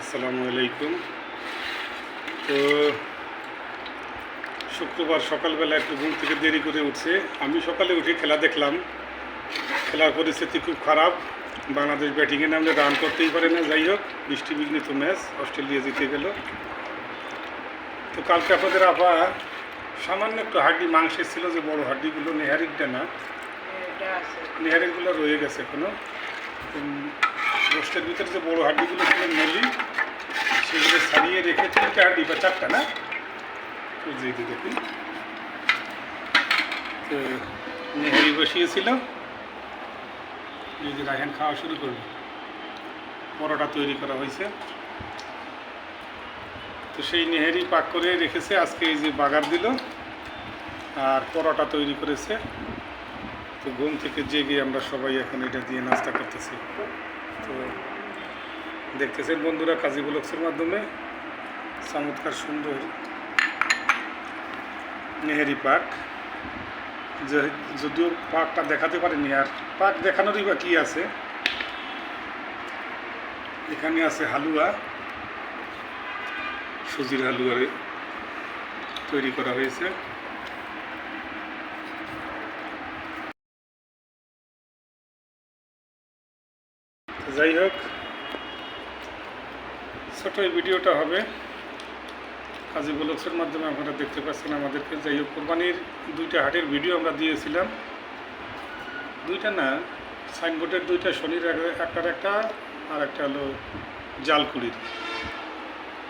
আসসালামু আলাইকুম। তো শুক্রবার সকালবেলা একটু ঘুম থেকে দেরি করে উঠছে। আমি সকালে উঠে খেলা দেখলাম। খেলার পরিস্থিতি খুব খারাপ। বাংলাদেশ ব্যাটিংয়ে নামলে রান করতেই পারে না। যাই হোক বৃষ্টি বিঘ্নিত ম্যাচ অস্ট্রেলিয়া জিতে গেল। তো কালকে আপনাদের আবার সামান্য একটু হাড্ডি মাংসের ছিল যে বড় হাড্ডিগুলো নেহারিকটা না এটা আছে। রয়ে গেছে এখনও। গোষ্ঠের ভিতরে যে বড় হাড্ডিগুলো ছিল নলি সেগুলো ছাড়িয়ে রেখে তিনটা হাড্ডি বা চারটা, না? তো যেটি দেখুন। তো নেহারি বসিয়েছিল। এই যে রায়হান খাওয়া শুরু করবে। পরোটা তৈরি করা হয়েছে। তো সেই নেহেরি পাক করে রেখেছে, আজকে এই যে বাগার দিল। আর পরোটা তৈরি করেছে। তো ঘুম থেকে জেগে আমরা সবাই এখন এটা দিয়ে নাস্তা করতেছি। তো দেখতেছেন বন্ধুরা কাজী ব্লগসের মাধ্যমে চমৎকার সুন্দর নেহেরি পার্ক। যে যদিও পার্কটা দেখাতে পারেনি, আর পার্ক দেখানোরই বা কী আছে? এখানে আছে হালুয়া, সুজির হালুয়ারে তৈরি করা হয়েছে। যাই হোক, ছোট এই ভিডিওটা হবে। কাজী ব্লগসের মাধ্যমে আপনারা দেখতে পাচ্ছেন আমাদেরকে। যাই হোক, কোরবানির দুইটা হাটের ভিডিও আমরা দিয়েছিলাম। দুইটা না, সাইনবোর্ডের দুইটা, শনির এক- একটার একটা, আর একটা হলো জালকুড়ির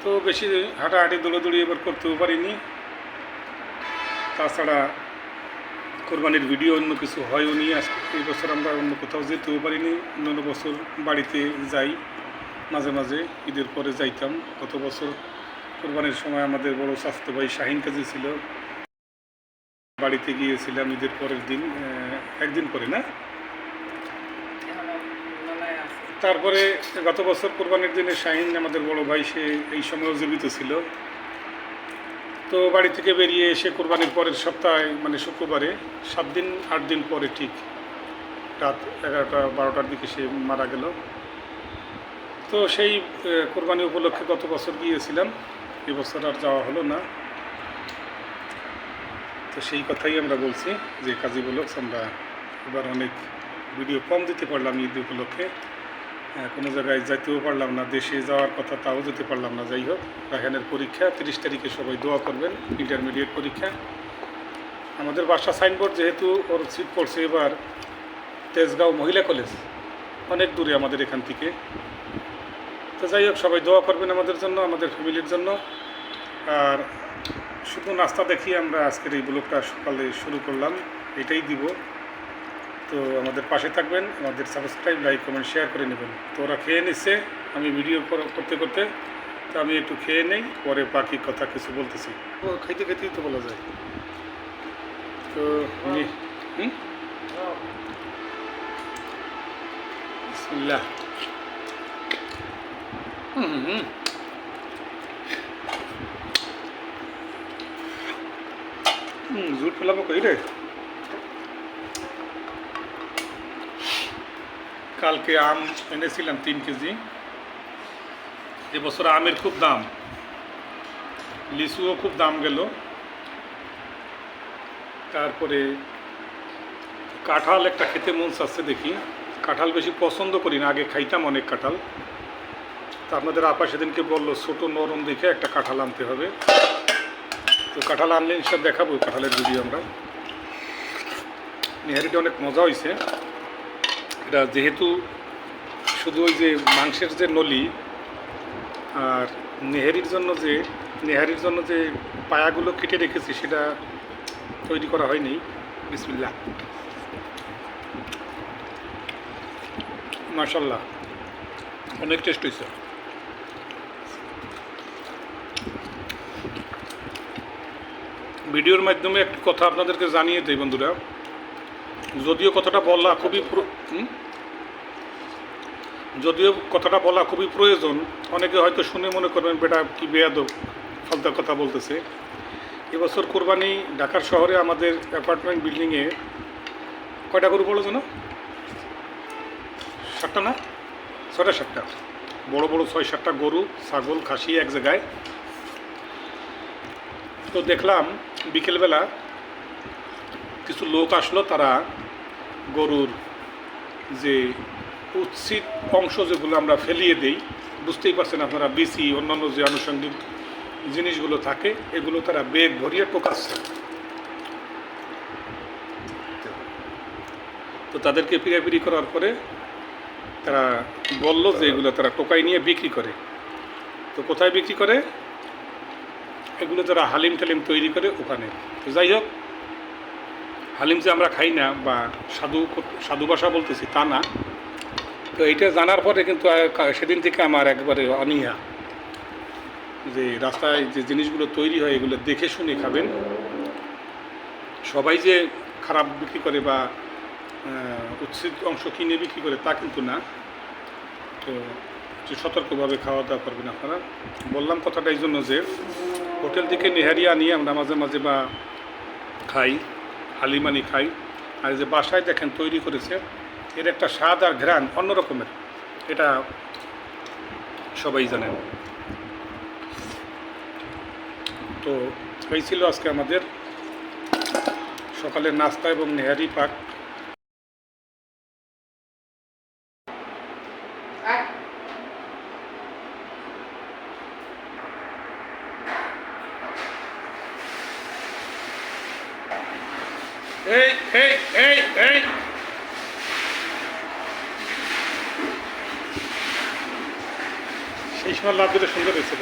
তো বেশি হাঁটাহাঁটি দৌড়াদৌড়ি এবার করতেও পারিনি। তাছাড়া কোরবানির ভিডিও অন্য কিছু হয়ও নি। এই বছর আমরা অন্য কোথাও যেতেও পারিনি। অন্য বছর বাড়িতে যাই, মাঝে মাঝে ঈদের পরে যাইতাম। গত বছর কোরবানির সময় আমাদের বড় স্বাস্থ্য ভাই শাহিন কাজী ছিল। বাড়িতে গিয়েছিলাম ঈদের পরের দিন একদিন পরে না? তারপরে গত বছর কোরবানির দিনে শাহিন আমাদের বড় ভাই, সে এই সময়ও জীবিত ছিল। তো বাড়ি থেকে বেরিয়ে এসে কোরবানির পরের সপ্তাহে মানে শুক্রবারে, সাত দিন, আট দিন পরে ঠিক রাত এগারোটা, বারোটার দিকে সে মারা গেল। তো সেই কোরবানি উপলক্ষে গত বছর গিয়েছিলাম এবছর আর যাওয়া হলো না। তো সেই কথাই আমরা বলছি যে, কাজী বলক, আমরা এবার অনেক ভিডিও কম দিতে পারলাম ঈদ উপলক্ষে। কোনো জায়গায় যাইতেও পারলাম না, দেশে যাওয়ার কথা তাও যেতে পারলাম না। যাই হোক রায়হানের পরীক্ষা, তিরিশ তারিখে সবাই দোয়া করবেন ইন্টারমিডিয়েট পরীক্ষা। আমাদের বাসা সাইনবোর্ড যেহেতু ওর সিট পড়ছে এবার তেজগাঁও মহিলা কলেজ অনেক দূরে আমাদের এখান থেকে। তো যাই হোক, সবাই দোয়া করবেন আমাদের জন্য, আমাদের ফ্যামিলির জন্য। আর শুধু নাস্তা দেখিয়ে আমরা আজকের এই ব্লগটা সকালে শুরু করলাম, এটাই দিব। তো আমাদের পাশে থাকবেন আমাদের সাবস্ক্রাইব লাইক কমেন্ট শেয়ার করে নেবেন। তো ওরা খেয়ে নিচ্ছে আমি ভিডিও কর- করতে করতে। তো আমি একটু খেয়ে নেই পরে বাকি কথা কিছু বলতেছি। ও খাইতে খাইতেই তো বলা যায়। তো নি- হুম? বিসমিল্লাহ। হুম হুম, হুম। হুম জুট ফেলাবো কই রে? কালকে আম এনেছিলাম তিন কেজি। এবছর আমের খুব দাম। লিচুও খুব দাম গেল। তারপরে কাঁঠাল একটা খেতে মন চাচ্ছে দেখি। কাঁঠাল বেশি পছন্দ করি না, আগে খাইতাম অনেক কাঁঠাল। তা আপনাদের আপা সেদিনকে বলল, ছোটো নরম দেখে একটা কাঁঠাল আনতে হবে। তো কাঁঠাল আনলে সব দেখাবো, কাঁঠালের ভিডিও আমরা। নেহারিটা অনেক মজা হয়েছে এটা যেহেতু শুধু ওই যে মাংসের যে নলি আর নেহারির জন্য যে, নেহারির জন্য যে পায়াগুলো কেটে রেখেছি, সেটা তৈরি করা হয়নি। বিসমিল্লা মাশাল্লাহ অনেক টেস্ট হয়েছে। ভিডিওর মাধ্যমে একটি কথা আপনাদেরকে জানিয়ে দিই বন্ধুরা। যদিও কথাটা বলা খুবই? যদিও কথাটা বলা খুবই প্রয়োজন, অনেকে হয়তো শুনে মনে করবেন, বেটা, কি বেয়াদব, ফালতা কথা বলতেছে। এবছর কোরবানি ঢাকার শহরে আমাদের অ্যাপার্টমেন্ট বিল্ডিংয়ে কয়টা গরু বলো যেন সাতটা না? ছটা সাতটা। বড় বড় ছয় সাতটা গরু, ছাগল, খাসি এক জায়গায়। তো দেখলাম বিকেলবেলা কিছু লোক আসলো, তারা গরুর যে উচ্ছিত অংশ যেগুলো আমরা ফেলিয়ে দিই, বুঝতেই পারছেন আপনারা, বিসি, অন্যান্য যে আনুষঙ্গিক জিনিসগুলো থাকে, এগুলো তারা বেগ ভরিয়ে টোকাচ্ছে তো তাদেরকে পিড়াপিড়ি করার পরে তারা বলল যে এগুলো তারা টোকাই নিয়ে বিক্রি করে। তো কোথায় বিক্রি করে? এগুলো তারা হালিম টালিম তৈরি করে ওখানে। তো যাই হোক হালিম যে আমরা খাই না বা সাধু সাধু ভাষা বলতেছি তা না। তো এইটা জানার পরে কিন্তু সেদিন থেকে আমার একবারে অনীহা যে রাস্তায় যে জিনিসগুলো তৈরি হয় এগুলো দেখে শুনে খাবেন। সবাই যে খারাপ বিক্রি করে বা আহ, উচ্ছেদ অংশ কিনে বিক্রি করে তা কিন্তু না। তো যে সতর্কভাবে খাওয়া দাওয়া করবেন আপনারা। বললাম কথাটা এই জন্য যে হোটেল থেকে নেহারিয়া নিয়ে আমরা মাঝে মাঝে বা খাই। হালিমানি খাই। আর যে বাসায় দেখেন তৈরি করেছে, এর একটা স্বাদ আর ঘ্রাণ অন্য রকমের এটা সবাই জানেন। তো এই ছিল আজকে আমাদের সকালের নাস্তা এবং নেহারি পাক। এই এই এই এই সেই সময় লাভ দিলে সুন্দর হয়েছিল।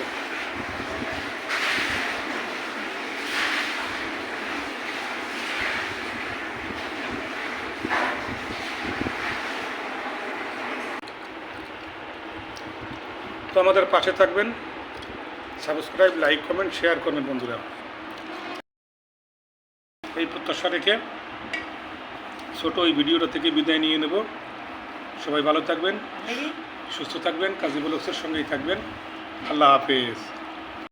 তো আমাদের পাশে থাকবেন। সাবস্ক্রাইব লাইক কমেন্ট শেয়ার করবেন বন্ধুরা। এই প্রত্যাশা রেখে ছোট ওই ভিডিওটা থেকে বিদায় নিয়ে নেব। সবাই ভালো থাকবেন সুস্থ থাকবেন কাজী বলক্সের সঙ্গেই থাকবেন। আল্লাহ হাফেজ।